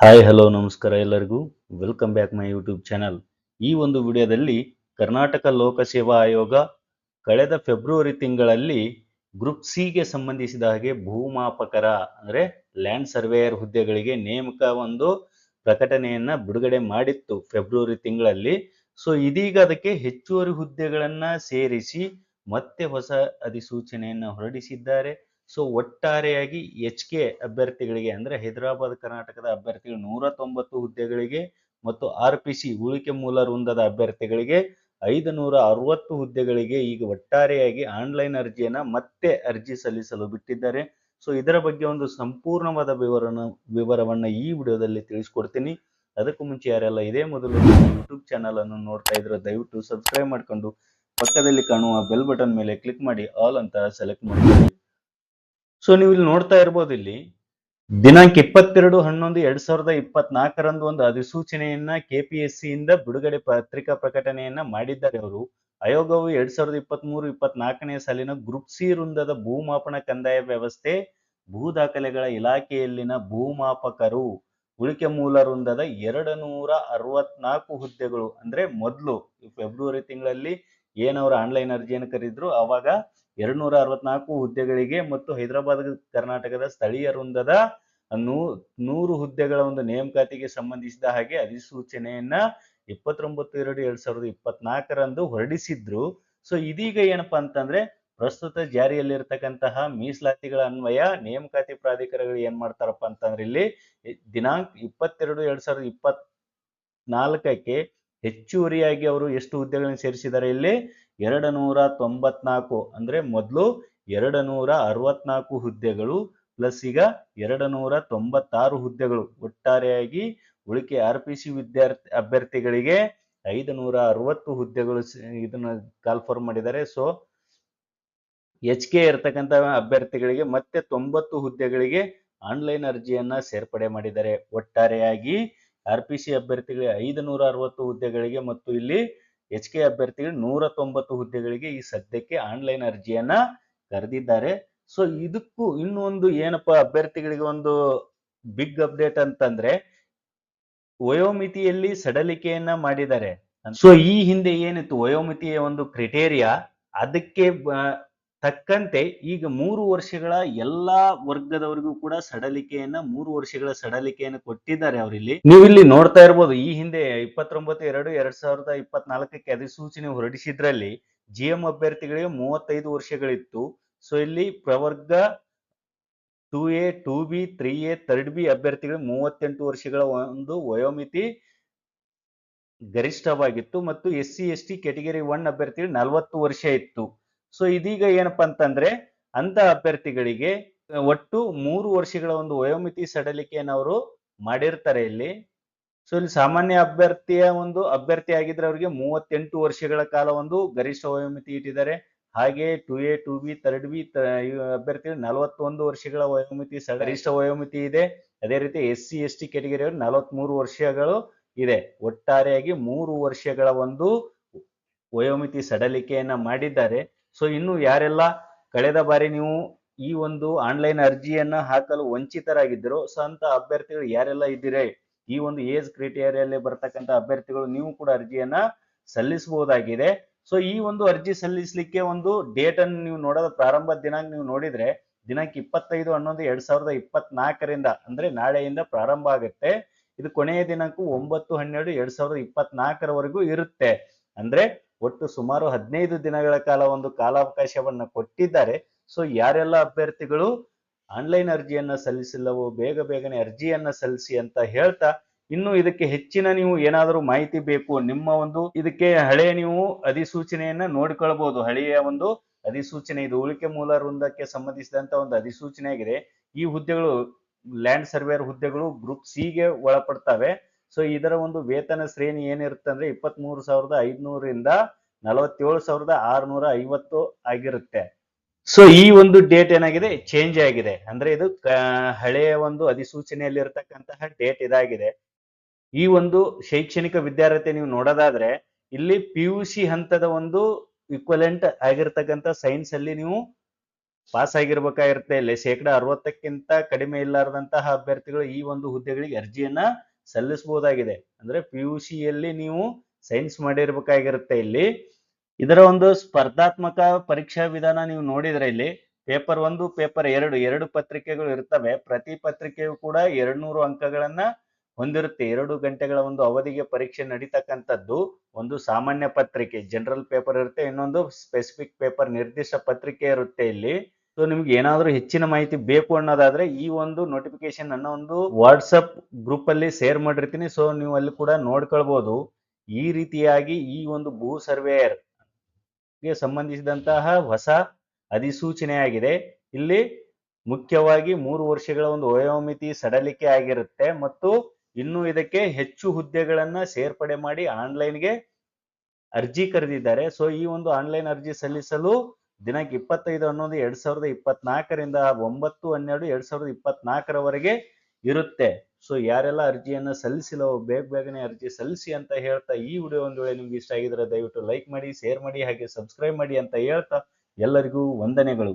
Hi hello ನಮಸ್ಕಾರ ಎಲ್ಲರಿಗೂ. Welcome back my YouTube channel ಈ ಒಂದು ವಿಡಿಯೋದಲ್ಲಿ ಕರ್ನಾಟಕ ಲೋಕಸೇವಾ ಆಯೋಗ ಕಳೆದ ಫೆಬ್ರವರಿ ತಿಂಗಳಲ್ಲಿ ಗ್ರೂಪ್ ಸಿಗೆ ಸಂಬಂಧಿಸಿದ ಹಾಗೆ ಭೂಮಾಪಕರ, ಅಂದರೆ ಲ್ಯಾಂಡ್ ಸರ್ವೇಯರ್ ಹುದ್ದೆಗಳಿಗೆ ನೇಮಕ ಒಂದು ಪ್ರಕಟಣೆಯನ್ನ ಬಿಡುಗಡೆ ಮಾಡಿತ್ತು ಫೆಬ್ರವರಿ ತಿಂಗಳಲ್ಲಿ. ಸೊ ಇದೀಗ ಅದಕ್ಕೆ ಹೆಚ್ಚುವರಿ ಹುದ್ದೆಗಳನ್ನ ಸೇರಿಸಿ ಮತ್ತೆ ಹೊಸ ಅಧಿಸೂಚನೆಯನ್ನ ಹೊರಡಿಸಿದ್ದಾರೆ. ಸೊ ಒಟ್ಟಾರೆಯಾಗಿ ಎಚ್ ಕೆ ಅಭ್ಯರ್ಥಿಗಳಿಗೆ ಅಂದ್ರೆ ಹೈದರಾಬಾದ್, ಕರ್ನಾಟಕದ ಅಭ್ಯರ್ಥಿಗಳು ನೂರ ತೊಂಬತ್ತು ಹುದ್ದೆಗಳಿಗೆ ಮತ್ತು ಆರ್ ಪಿ ಸಿ ಉಳಿಕೆ ಮೂಲ ವೃಂದದ ಅಭ್ಯರ್ಥಿಗಳಿಗೆ ಐದು ನೂರ ಅರವತ್ತು ಹುದ್ದೆಗಳಿಗೆ ಈಗ ಒಟ್ಟಾರೆಯಾಗಿ ಆನ್ಲೈನ್ ಅರ್ಜಿಯನ್ನ ಮತ್ತೆ ಅರ್ಜಿ ಸಲ್ಲಿಸಲು ಬಿಟ್ಟಿದ್ದಾರೆ. ಸೊ ಇದರ ಬಗ್ಗೆ ಒಂದು ಸಂಪೂರ್ಣವಾದ ವಿವರನ ವಿವರವನ್ನ ಈ ವಿಡಿಯೋದಲ್ಲಿ ತಿಳಿಸ್ಕೊಡ್ತೀನಿ. ಅದಕ್ಕೂ ಮುಂಚೆ ಯಾರೆಲ್ಲ ಇದೇ ಮೊದಲು ಯೂಟ್ಯೂಬ್ ಚಾನಲ್ ಅನ್ನು ನೋಡ್ತಾ ಇದ್ರೆ ದಯವಿಟ್ಟು ಸಬ್ಸ್ಕ್ರೈಬ್ ಮಾಡ್ಕೊಂಡು ಪಕ್ಕದಲ್ಲಿ ಕಾಣುವ ಬೆಲ್ ಬಟನ್ ಮೇಲೆ ಕ್ಲಿಕ್ ಮಾಡಿ ಆಲ್ ಅಂತ ಸೆಲೆಕ್ಟ್ ಮಾಡ್ಕೊಳ್ಳಿ. ಸೊ ನೀವು ಇಲ್ಲಿ ನೋಡ್ತಾ ಇರ್ಬೋದು ಇಲ್ಲಿ, ದಿನಾಂಕ ಇಪ್ಪತ್ತೆರಡು, ಹನ್ನೊಂದು, ಎರಡ್ ಸಾವಿರದ ಇಪ್ಪತ್ನಾಲ್ಕರಂದು ಒಂದು ಅಧಿಸೂಚನೆಯನ್ನ ಕೆಪಿಎಸ್ಸಿ ಇಂದ ಬಿಡುಗಡೆ ಪತ್ರಿಕಾ ಪ್ರಕಟಣೆಯನ್ನ ಮಾಡಿದ್ದಾರೆ ಅವರು. ಆಯೋಗವು ಎರಡ್ ಸಾವಿರದ ಇಪ್ಪತ್ತ್ ಮೂರು ಇಪ್ಪತ್ನಾಲ್ಕನೇ ಸಾಲಿನ ಗ್ರೂಪ್ ಸಿ ವೃಂದದ ಭೂಮಾಪನ ಕಂದಾಯ ವ್ಯವಸ್ಥೆ, ಭೂ ದಾಖಲೆಗಳ ಇಲಾಖೆಯಲ್ಲಿನ ಭೂಮಾಪಕರು, ಉಳಿಕೆ ಮೂಲ ವೃಂದದ ಎರಡು ನೂರ ಅರವತ್ನಾಲ್ಕು ಹುದ್ದೆಗಳು, ಅಂದ್ರೆ ಮೊದಲು, ಫೆಬ್ರವರಿ ತಿಂಗಳಲ್ಲಿ ಏನವರ ಆನ್ಲೈನ್ ಅರ್ಜಿಯನ್ನು ಕರೆದ್ರು, ಅವಾಗ ಎರಡ್ ನೂರ ಅರವತ್ನಾಲ್ಕು ಹುದ್ದೆಗಳಿಗೆ ಮತ್ತು ಹೈದರಾಬಾದ್, ಕರ್ನಾಟಕದ ಸ್ಥಳೀಯ ವೃಂದದ ನೂ, ನೂರು ಹುದ್ದೆಗಳ ಒಂದು ನೇಮಕಾತಿಗೆ ಸಂಬಂಧಿಸಿದ ಹಾಗೆ ಅಧಿಸೂಚನೆಯನ್ನ ಇಪ್ಪತ್ತೊಂಬತ್ತು ಎರಡು ಎರಡ್ ಸಾವಿರದ ಇಪ್ಪತ್ನಾಲ್ಕರಂದು ಹೊರಡಿಸಿದ್ರು. ಸೊ ಇದೀಗ ಏನಪ್ಪಾ ಅಂತಂದ್ರೆ ಪ್ರಸ್ತುತ ಜಾರಿಯಲ್ಲಿರ್ತಕ್ಕಂತಹ ಮೀಸಲಾತಿಗಳ ಅನ್ವಯ, ನೇಮಕಾತಿ ಪ್ರಾಧಿಕಾರಗಳು ಏನ್ ಮಾಡ್ತಾರಪ್ಪ ಅಂತಂದ್ರೆ ಇಲ್ಲಿ ದಿನಾಂಕ ಇಪ್ಪತ್ತೆರಡು ಎರಡ್ ಸಾವಿರದ ಇಪ್ಪತ್ ನಾಲ್ಕಕ್ಕೆ ಹೆಚ್ಚುವರಿಯಾಗಿ ಅವರು ಎಷ್ಟು ಹುದ್ದೆಗಳನ್ನು ಸೇರಿಸಿದ್ದಾರೆ ಇಲ್ಲಿ? ಎರಡು ನೂರ ತೊಂಬತ್ನಾಲ್ಕು ಅಂದ್ರೆ ಮೊದಲು ಎರಡು ನೂರ ಅರವತ್ನಾಲ್ಕು ಹುದ್ದೆಗಳು, ಪ್ಲಸ್ ಈಗ ಎರಡು ನೂರ ತೊಂಬತ್ತಾರು ಹುದ್ದೆಗಳು. ಒಟ್ಟಾರೆಯಾಗಿ ಉಳಿಕೆ ಆರ್ ಪಿ ಸಿ ವಿದ್ಯಾರ್ಥಿ ಅಭ್ಯರ್ಥಿಗಳಿಗೆ ಐದು ನೂರ ಅರವತ್ತು ಹುದ್ದೆಗಳು ಇದನ್ನ ಕಾಲ್ಫಾರ್ಮ್ ಮಾಡಿದ್ದಾರೆ. ಸೊ, ಎಚ್ ಕೆ ಇರ್ತಕ್ಕಂಥ ಅಭ್ಯರ್ಥಿಗಳಿಗೆ ಮತ್ತೆ ತೊಂಬತ್ತು ಹುದ್ದೆಗಳಿಗೆ ಆನ್ಲೈನ್ ಅರ್ಜಿಯನ್ನ ಸೇರ್ಪಡೆ ಮಾಡಿದ್ದಾರೆ. ಒಟ್ಟಾರೆಯಾಗಿ ಆರ್ ಪಿ ಸಿ ಅಭ್ಯರ್ಥಿಗಳಿಗೆ ಐದು ನೂರ ಅರವತ್ತು ಹುದ್ದೆಗಳಿಗೆ ಮತ್ತು ಇಲ್ಲಿ ಎಚ್ ಕೆ ಅಭ್ಯರ್ಥಿಗಳು ನೂರ ತೊಂಬತ್ತು ಹುದ್ದೆಗಳಿಗೆ ಈ ಸದ್ಯಕ್ಕೆ ಆನ್ಲೈನ್ ಅರ್ಜಿಯನ್ನ ಕರೆದಿದ್ದಾರೆ. ಸೊ ಇದಕ್ಕೂ ಇನ್ನೊಂದು ಏನಪ್ಪಾ ಅಭ್ಯರ್ಥಿಗಳಿಗೆ ಒಂದು ಬಿಗ್ ಅಪ್ಡೇಟ್ ಅಂತಂದ್ರೆ ವಯೋಮಿತಿಯಲ್ಲಿ ಸಡಲಿಕೆಯನ್ನ ಮಾಡಿದ್ದಾರೆ. ಸೊ ಈ ಹಿಂದೆ ಏನಿತ್ತು? ವಯೋಮಿತಿಯ ಒಂದು ಕ್ರಿಟೇರಿಯಾ ಅದಕ್ಕೆ ತಕ್ಕಂತೆ ಈಗ ಮೂರು ವರ್ಷಗಳ ಎಲ್ಲಾ ವರ್ಗದವರಿಗೂ ಕೂಡ ಸಡಲಿಕೆಯನ್ನ ಮೂರು ವರ್ಷಗಳ ಸಡಲಿಕೆಯನ್ನು ಕೊಟ್ಟಿದ್ದಾರೆ ಅವರಿಲ್ಲಿ. ನೀವು ಇಲ್ಲಿ ನೋಡ್ತಾ ಇರ್ಬೋದು ಈ ಹಿಂದೆ ಇಪ್ಪತ್ತೊಂಬತ್ತು ಎರಡು ಎರಡ್ ಸಾವಿರದ ಇಪ್ಪತ್ನಾಲ್ಕಕ್ಕೆ ಅಧಿಸೂಚನೆ ಹೊರಡಿಸಿದ್ರಲ್ಲಿ ಜಿ ಎಂ ಅಭ್ಯರ್ಥಿಗಳಿಗೆ ಮೂವತ್ತೈದು ವರ್ಷಗಳಿತ್ತು. ಸೊ ಇಲ್ಲಿ ಪ್ರವರ್ಗ two A two B three A third B ಅಭ್ಯರ್ಥಿಗಳಿಗೆ ಮೂವತ್ತೆಂಟು ವರ್ಷಗಳ ಒಂದು ವಯೋಮಿತಿ ಗರಿಷ್ಠವಾಗಿತ್ತು. ಮತ್ತು S C S T category one ಅಭ್ಯರ್ಥಿಗಳು ನಲವತ್ತು ವರ್ಷ ಇತ್ತು. ಸೊ ಇದೀಗ ಏನಪ್ಪಾ ಅಂತಂದ್ರೆ ಅಂತ ಅಭ್ಯರ್ಥಿಗಳಿಗೆ ಒಟ್ಟು ಮೂರು ವರ್ಷಗಳ ಒಂದು ವಯೋಮಿತಿ ಸಡಲಿಕೆಯನ್ನು ಅವರು ಮಾಡಿರ್ತಾರೆ ಇಲ್ಲಿ. ಸೊ ಇಲ್ಲಿ ಸಾಮಾನ್ಯ ಅಭ್ಯರ್ಥಿಯ ಒಂದು ಅಭ್ಯರ್ಥಿ ಆಗಿದ್ರೆ ಅವರಿಗೆ ಮೂವತ್ತೆಂಟು ವರ್ಷಗಳ ಕಾಲ ಒಂದು ಗರಿಷ್ಠ ವಯೋಮಿತಿ ಇಟ್ಟಿದ್ದಾರೆ. ಹಾಗೆ two A two B third B ಅಭ್ಯರ್ಥಿ ನಲವತ್ತೊಂದು ವರ್ಷಗಳ ವಯೋಮಿತಿ ಗರಿಷ್ಠ ವಯೋಮಿತಿ ಇದೆ. ಅದೇ ರೀತಿ ಎಸ್ ಸಿ, ಎಸ್ ಟಿ ಕೆಟಗರಿಯವರು ನಲವತ್ಮೂರು ವರ್ಷಗಳು ಇದೆ. ಒಟ್ಟಾರೆಯಾಗಿ ಮೂರು ವರ್ಷಗಳ ಒಂದು ವಯೋಮಿತಿ ಸಡಲಿಕೆಯನ್ನ ಮಾಡಿದ್ದಾರೆ. ಸೊ ಇನ್ನು ಯಾರೆಲ್ಲ ಕಳೆದ ಬಾರಿ ನೀವು ಈ ಒಂದು ಆನ್ಲೈನ್ ಅರ್ಜಿಯನ್ನ ಹಾಕಲು ವಂಚಿತರಾಗಿದ್ದರು ಸೊ ಅಂತ ಅಭ್ಯರ್ಥಿಗಳು ಯಾರೆಲ್ಲ ಇದ್ದೀರಿ, ಈ ಒಂದು ಏಜ್ ಕ್ರೈಟೇರಿಯಲ್ಲಿ ಬರ್ತಕ್ಕಂಥ ಅಭ್ಯರ್ಥಿಗಳು, ನೀವು ಕೂಡ ಅರ್ಜಿಯನ್ನ ಸಲ್ಲಿಸಬಹುದಾಗಿದೆ. ಸೊ ಈ ಒಂದು ಅರ್ಜಿ ಸಲ್ಲಿಸಲಿಕ್ಕೆ ಒಂದು ಡೇಟ್ ಅನ್ನು ನೀವು ನೋಡೋದ ಪ್ರಾರಂಭ ದಿನಾಂಕ ನೀವು ನೋಡಿದ್ರೆ, ದಿನಾಂಕ ಇಪ್ಪತ್ತೈದು ಹನ್ನೊಂದು ಎರಡ್ ಸಾವಿರದ ಇಪ್ಪತ್ನಾಲ್ಕರಿಂದ, ಅಂದ್ರೆ ನಾಳೆಯಿಂದ ಪ್ರಾರಂಭ ಆಗುತ್ತೆ. ಇದು ಕೊನೆಯ ದಿನಾಂಕ ಒಂಬತ್ತು ಹನ್ನೆರಡು ಎರಡ್ ಸಾವಿರದ ಇಪ್ಪತ್ನಾಲ್ಕರವರೆಗೂ ಇರುತ್ತೆ. ಅಂದ್ರೆ ಒಟ್ಟು ಸುಮಾರು ಹದಿನೈದು ದಿನಗಳ ಕಾಲ ಒಂದು ಕಾಲಾವಕಾಶವನ್ನ ಕೊಟ್ಟಿದ್ದಾರೆ. ಸೊ ಯಾರೆಲ್ಲ ಅಭ್ಯರ್ಥಿಗಳು ಆನ್ಲೈನ್ ಅರ್ಜಿಯನ್ನ ಸಲ್ಲಿಸಿಲ್ಲವೋ, ಬೇಗ ಬೇಗನೆ ಅರ್ಜಿಯನ್ನ ಸಲ್ಲಿಸಿ ಅಂತ ಹೇಳ್ತಾ, ಇನ್ನು ಇದಕ್ಕೆ ಹೆಚ್ಚಿನ ನೀವು ಏನಾದರೂ ಮಾಹಿತಿ ಬೇಕು, ನಿಮ್ಮ ಒಂದು ಇದಕ್ಕೆ ಹಳೆಯ ನೀವು ಅಧಿಸೂಚನೆಯನ್ನ ನೋಡ್ಕೊಳ್ಬಹುದು ಹಳೆಯ ಒಂದು ಅಧಿಸೂಚನೆ, ಇದು ಉಳಿಕೆ ಮೂಲ ವೃಂದಕ್ಕೆ ಸಂಬಂಧಿಸಿದಂತ ಒಂದು ಅಧಿಸೂಚನೆ ಆಗಿದೆ ಈ ಹುದ್ದೆಗಳು ಲ್ಯಾಂಡ್ ಸರ್ವೇರ್ ಹುದ್ದೆಗಳು ಗ್ರೂಪ್ ಸಿಗೆ ಒಳಪಡ್ತವೆ. ಸೊ ಇದರ ಒಂದು ವೇತನ ಶ್ರೇಣಿ ಏನಿರುತ್ತೆ ಅಂದ್ರೆ ಇಪ್ಪತ್ತ್ ಮೂರು ಸಾವಿರದ ಐದುನೂರಿಂದ ನಲವತ್ತೇಳು ಸಾವಿರದ ಆರುನೂರ ಐವತ್ತು ಆಗಿರುತ್ತೆ. ಸೊ ಈ ಒಂದು ಡೇಟ್ ಏನಾಗಿದೆ? ಚೇಂಜ್ ಆಗಿದೆ. ಅಂದ್ರೆ ಇದು ಹಳೆಯ ಒಂದು ಅಧಿಸೂಚನೆಯಲ್ಲಿ ಇರತಕ್ಕಂತಹ ಡೇಟ್ ಇದಾಗಿದೆ. ಈ ಒಂದು ಶೈಕ್ಷಣಿಕ ವಿದ್ಯಾರ್ಥಿ ನೀವು ನೋಡೋದಾದ್ರೆ, ಇಲ್ಲಿ ಪಿ ಯು ಸಿ ಹಂತದ ಒಂದು ಇಕ್ವಲೆಂಟ್ ಆಗಿರ್ತಕ್ಕಂಥ ಸೈನ್ಸ್ ಅಲ್ಲಿ ನೀವು ಪಾಸ್ ಆಗಿರ್ಬೇಕಾಗಿರುತ್ತೆ. ಇಲ್ಲಿ ಶೇಕಡ ಅರವತ್ತಕ್ಕಿಂತ ಕಡಿಮೆ ಇಲ್ಲಾರದಂತಹ ಅಭ್ಯರ್ಥಿಗಳು ಈ ಒಂದು ಹುದ್ದೆಗಳಿಗೆ ಅರ್ಜಿಯನ್ನ ಸಲ್ಲಿಸಬಹುದಾಗಿದೆ. ಅಂದ್ರೆ ಪಿ ಯು ಸಿಯಲ್ಲಿ ನೀವು ಸೈನ್ಸ್ ಮಾಡಿರ್ಬೇಕಾಗಿರುತ್ತೆ ಇಲ್ಲಿ. ಇದರ ಒಂದು ಸ್ಪರ್ಧಾತ್ಮಕ ಪರೀಕ್ಷಾ ವಿಧಾನ ನೀವು ನೋಡಿದ್ರೆ ಇಲ್ಲಿ ಪೇಪರ್ ಒಂದು, ಪೇಪರ್ ಎರಡು ಎರಡು ಪತ್ರಿಕೆಗಳು ಇರ್ತವೆ. ಪ್ರತಿ ಪತ್ರಿಕೆಯು ಕೂಡ ಎರಡ್ನೂರು ಅಂಕಗಳನ್ನ ಹೊಂದಿರುತ್ತೆ. ಎರಡು ಗಂಟೆಗಳ ಒಂದು ಅವಧಿಗೆ ಪರೀಕ್ಷೆ ನಡೀತಕ್ಕಂಥದ್ದು. ಒಂದು ಸಾಮಾನ್ಯ ಪತ್ರಿಕೆ ಜನರಲ್ ಪೇಪರ್ ಇರುತ್ತೆ. ಇನ್ನೊಂದು ಸ್ಪೆಸಿಫಿಕ್ ಪೇಪರ್ ನಿರ್ದಿಷ್ಟ ಪತ್ರಿಕೆ ಇರುತ್ತೆ ಇಲ್ಲಿ. ಸೊ ನಿಮ್ಗೆ ಏನಾದರೂ ಹೆಚ್ಚಿನ ಮಾಹಿತಿ ಬೇಕು ಅನ್ನೋದಾದ್ರೆ ಈ ಒಂದು ನೋಟಿಫಿಕೇಶನ್ ಅನ್ನೋ ಒಂದು ವಾಟ್ಸಪ್ ಗ್ರೂಪ್ ಅಲ್ಲಿ ಶೇರ್ ಮಾಡಿರ್ತೀನಿ. ಸೊ ನೀವು ಅಲ್ಲಿ ಕೂಡ ನೋಡ್ಕೊಳ್ಬಹುದು ಈ ರೀತಿಯಾಗಿ ಈ ಒಂದು ಭೂ ಸರ್ವೇಯರ್ಗೆ ಸಂಬಂಧಿಸಿದಂತಹ ಹೊಸ ಅಧಿಸೂಚನೆಯಾಗಿದೆ. ಇಲ್ಲಿ ಮುಖ್ಯವಾಗಿ ಮೂರು ವರ್ಷಗಳ ಒಂದು ವಯೋಮಿತಿ ಸಡಲಿಕೆ ಆಗಿರುತ್ತೆ ಮತ್ತು ಇನ್ನು ಇದಕ್ಕೆ ಹೆಚ್ಚು ಹುದ್ದೆಗಳನ್ನ ಸೇರ್ಪಡೆ ಮಾಡಿ ಆನ್ಲೈನ್ಗೆ ಅರ್ಜಿ ಕರೆದಿದ್ದಾರೆ. ಸೊ ಈ ಒಂದು ಆನ್ಲೈನ್ ಅರ್ಜಿ ಸಲ್ಲಿಸಲು ದಿನಾಂಕ ಇಪ್ಪತ್ತೈದು ಅನ್ನೋದು ಎರಡ್ ಸಾವಿರದ ಇಪ್ಪತ್ನಾಲ್ಕರಿಂದ ಒಂಬತ್ತು ಹನ್ನೆರಡು ಎರಡ್ ಸಾವಿರದ ಇಪ್ಪತ್ನಾಲ್ಕರವರೆಗೆ ಇರುತ್ತೆ. ಸೊ ಯಾರೆಲ್ಲ ಅರ್ಜಿಯನ್ನು ಸಲ್ಲಿಸಿಲ್ಲ ಬೇಗ ಬೇಗನೆ ಅರ್ಜಿ ಸಲ್ಲಿಸಿ ಅಂತ ಹೇಳ್ತಾ ಈ ವಿಡಿಯೋ ಒಂದು ವೇಳೆ ನಿಮ್ಗೆ ಇಷ್ಟ ಆಗಿದ್ರೆ ದಯವಿಟ್ಟು ಲೈಕ್ ಮಾಡಿ ಶೇರ್ ಮಾಡಿ, ಹಾಗೆ ಸಬ್ಸ್ಕ್ರೈಬ್ ಮಾಡಿ ಅಂತ ಹೇಳ್ತಾ ಎಲ್ಲರಿಗೂ ವಂದನೆಗಳು.